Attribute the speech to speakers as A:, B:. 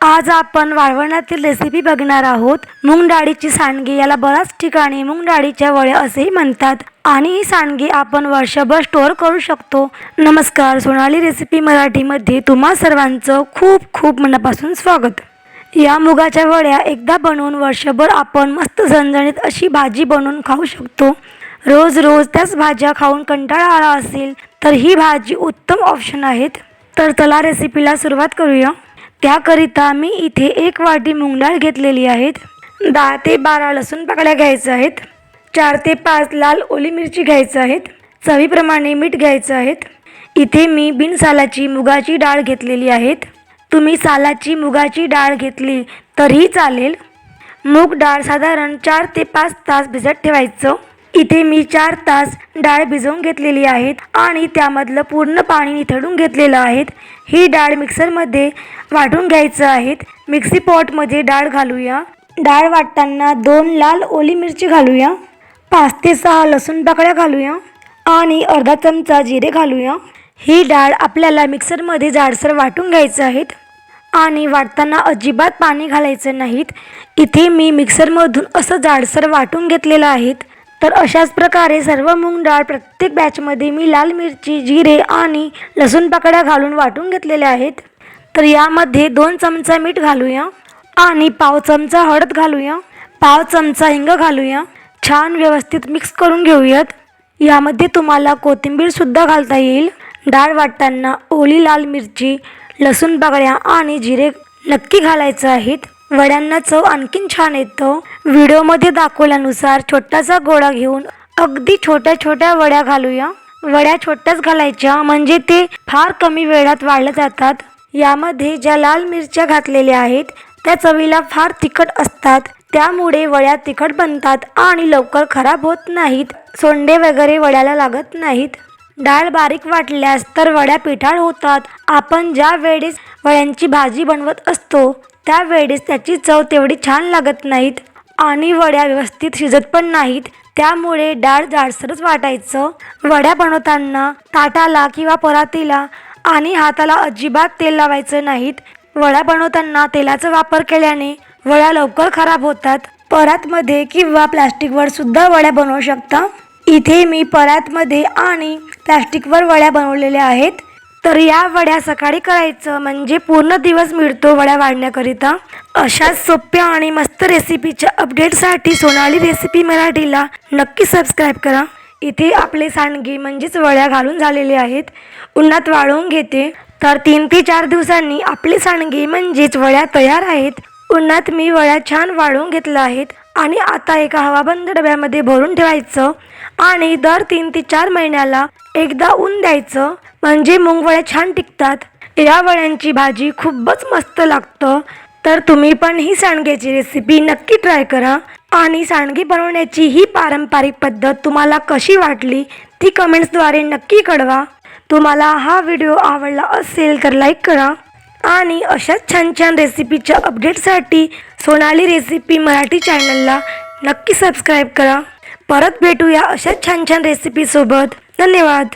A: आज आपण वाळवणातील रेसिपी बघणार आहोत. मूग डाळीची सांडगी याला बऱ्याच ठिकाणी मूग डाळीच्या वड्या असेही म्हणतात. आणि ही सांडगी आपण वर्षभर स्टोअर करू शकतो. नमस्कार सोनाली रेसिपी मराठीमध्ये तुम्हा सर्वांचं खूप खूप मनापासून स्वागत. या मुगाच्या वड्या एकदा बनवून वर्षभर आपण मस्त झणझणीत अशी भाजी बनवून खाऊ शकतो. रोज रोज त्याच भाज्या खाऊन कंटाळा आला असेल तर ही भाजी उत्तम ऑप्शन आहेत. तर चला रेसिपीला सुरुवात करूया. त्याकरिता मी इथे एक वाटी मूग डाळ घेतलेली आहेत. दहा ते बारा लसूण पाकळ्या घ्यायच्या आहेत. चार ते पाच लाल ओली मिरची घ्यायचं आहेत. चवीप्रमाणे मीठ घ्यायचं आहेत. इथे मी बिनसालाची मुगाची डाळ घेतलेली आहेत. तुम्ही सालाची मुगाची डाळ घेतली तरीही चालेल. मूग डाळ साधारण चार ते पाच तास भिजत ठेवायचं. इथे मी चार तास डाळ भिजवून घेतलेली आहेत आणि त्यामधलं पूर्ण पाणी निथळून घेतलेलं आहेत. ही डाळ मिक्सरमध्ये वाटून घ्यायचं आहेत मिक्सी पॉटमध्ये डाळ घालूया. डाळ वाटताना दोन लाल ओली मिरची घालूया. पाच ते सहा लसूण पाकळ्या घालूया. आणि अर्धा चमचा जिरे घालूया. ही डाळ आपल्याला मिक्सरमध्ये जाडसर वाटून घ्यायचं आहेत. आणि वाटताना अजिबात पाणी घालायचं नाहीत. इथे मी मिक्सरमधून असं जाडसर वाटून घेतलेलं आहेत तर अशाच प्रकारे सर्व मूग डाळ प्रत्येक बॅचमध्ये मी लाल मिरची जिरे आणि लसूण पाकळ्या घालून वाटून घेतलेल्या आहेत. तर यामध्ये दोन चमचा मीठ घालूया आणि पाव चमचा हळद घालूया. पाव चमचा हिंग घालूया. छान व्यवस्थित मिक्स करून घेऊयात. यामध्ये तुम्हाला कोथिंबीरसुद्धा घालता येईल. डाळ वाटताना ओली लाल मिरची लसूण पाकळ्या आणि जिरे नक्की घालायचं आहेत. वड्यांना चव आणखीन छान येतो. व्हिडिओमध्ये दाखवल्यानुसार छोटासा गोळा घेऊन अगदी छोट्या छोट्या वड्या घालूया. वड्या छोट्याच घालायच्या म्हणजे ते फार कमी वेळात वाढल्या जातात. यामध्ये ज्या लाल मिरच्या घातलेल्या आहेत त्या चवीला फार तिखट असतात. त्यामुळे वड्या तिखट बनतात आणि लवकर खराब होत नाहीत. सोंडे वगैरे वड्याला लागत नाहीत. डाळ बारीक वाटल्यास तर वड्या पिठाळ होतात. आपण ज्या वेळेस वड्यांची भाजी बनवत असतो त्यावेळेस त्याची चव तेवढी छान लागत नाहीत आणि वड्या व्यवस्थित शिजत पण नाहीत. त्यामुळे डाळ जाडसरच वाटायचं. वड्या बनवताना ताटाला किंवा परातीला आणि हाताला अजिबात तेल लावायचं नाहीत. वड्या बनवताना तेलाचा वापर केल्याने वड्या लवकर खराब होतात. परातमध्ये किंवा प्लॅस्टिकवर सुद्धा वड्या बनवू शकता. इथे मी परातमध्ये आणि प्लॅस्टिकवर वड्या बनवलेल्या आहेत. तर या वड्या सकाळी करायचं म्हणजे पूर्ण दिवस मिळतो वड्या वाढण्याकरिता. अशाच सोप्या आणि मस्त रेसिपीच्या अपडेटसाठी सोनाली रेसिपी मराठीला नक्की सबस्क्राईब करा. इथे आपले सांडगे म्हणजेच वड्या घालून झालेले आहेत. उन्हात वाळवून घेते. तर तीन ते चार दिवसांनी आपले सांडगे म्हणजेच वड्या तयार आहेत. उन्हात मी वळ्या छान वाळवून घेतल्या आहेत आणि आता एका हवाबंद डब्यामध्ये भरून ठेवायचं आणि दर तीन ते चार महिन्याला एकदा ऊन द्यायचं. म्हणजे मुंगवळ्या छान टिकतात. या वळ्यांची भाजी खूपच मस्त लागतं. तर तुम्ही पण ही सांडग्याची रेसिपी नक्की ट्राय करा. आणि सांडगी बनवण्याची ही पारंपरिक पद्धत तुम्हाला कशी वाटली ती कमेंट्सद्वारे नक्की कळवा. तुम्हाला हा व्हिडिओ आवडला असेल तर लाईक करा. आणि अशाच छान छान रेसिपीच्या अपडेटसाठी सोनाली रेसिपी मराठी चॅनलला नक्की सबस्क्राईब करा. परत भेटूया अशाच छान छान रेसिपीसोबत धन्यवाद.